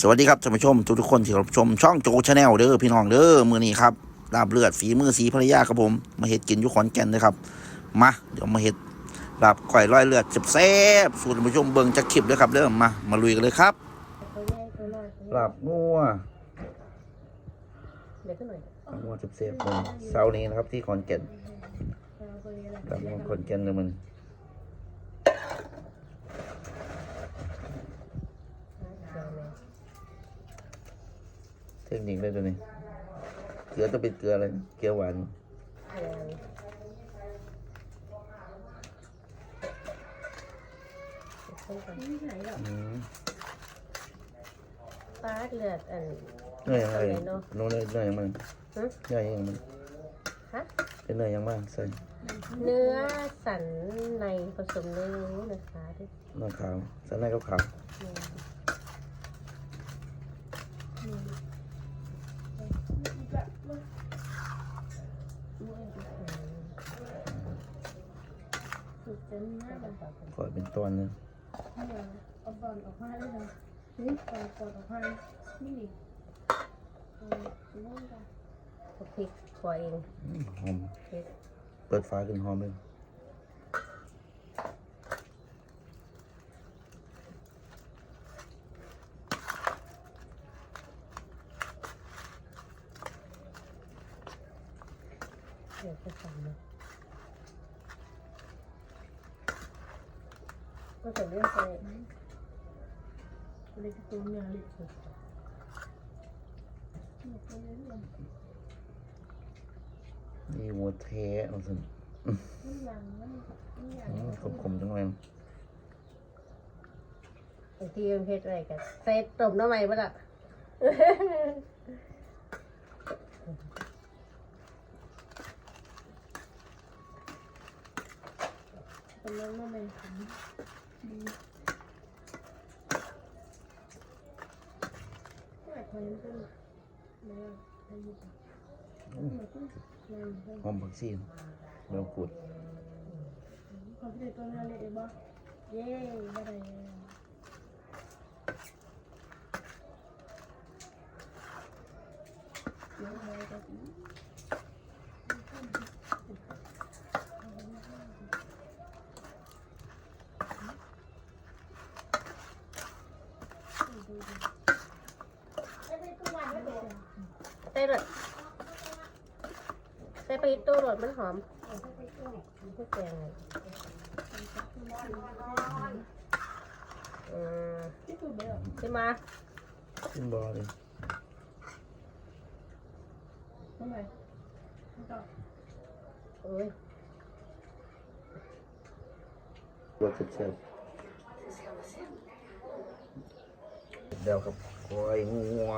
สวัสดีครับท่านผู้ชมทุกทุกคนที่รับชมช่องโจชาแนลเด้อพี่น้องเด้อมือนี้ครับลาบเลือดฝีมือสีภรรยาครับผม มาเห็ดกินยุขอนแก่นเลยครับ มาเดี๋ยวมาเห็ดลาบก่อยร้อยเลือดแซ่บสูตรท่านผู้ชมเบิ่งจากคลิปเลยครับเด้อมามาลุยกันเลยครับตัวใหญ่ตัวลาบงัวเดี๋ยวขึ้นหน่อยลาบงัวแซ่บเลยเสาร์นี้นะครับที่ขอนแก่นเอาตัวนี้ละลาบงัวขอนแก่นเลยมัน เดี๋ยวแม่เทคนิคเลยตัวนี้ เกลือต้องเป็นเกลืออะไรนะเกลือหวานเดี๋ยวขึ้นก่อนอืมปลาเลือดอันเนื้อยังไงโน้นเนื้อเนื้อยังมันหึเนื้อยังมันฮะเป็นเนื้อยังมันใส่เนื้อสันในผสมเนื้อหมูนะคะที่เนื้อขาวใส่ในขาว เป็นหน้าแบบๆก่อยเป็นตอนเนึงเอาบอลออกมาเลยนะนี่บอลกดออกมานี่นี่เออนู่นจ้ะพริกคอยเองอืมหอมเผ็ดเปิดฟ้าขึ้นหอมเลยเดี๋ยวจะสั่งเลย ก็จะเลือกไปเล็กตัวเนี่ยเล็กนี่วัวแท้เอาสินี่ยังมันนี่ยังอืมขมๆจังเลยบางทีมันเผ็ดอะไรกันใส่ต้มน้ำมันปะล่ะเป็นเรื่องมาเป็นขันดีก็แบบคนนี้ก็แล้วอายุอืมก็แล้วก็ หอมผักชีเราขูดเขาเป็นตัวนี้เล็กบ้าเย้ไม่ได้เดี๋ยวเราจะ ใส่รสใส่ไปตู้รสมันหอมไม่แกงเลยอืมที่คือเบลขึ้นมาขึ้นบอเลยทำไมต่อโอ้ยรสแซ่บๆ เดียวกับก้อยงัว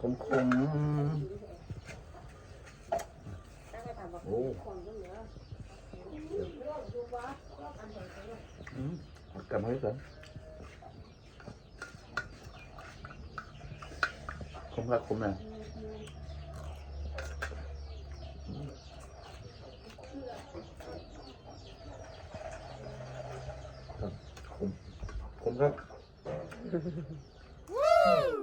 ขมๆโอ้กลับมาให้ก่อนคมครับคมนะครับคมคมครับ Uh!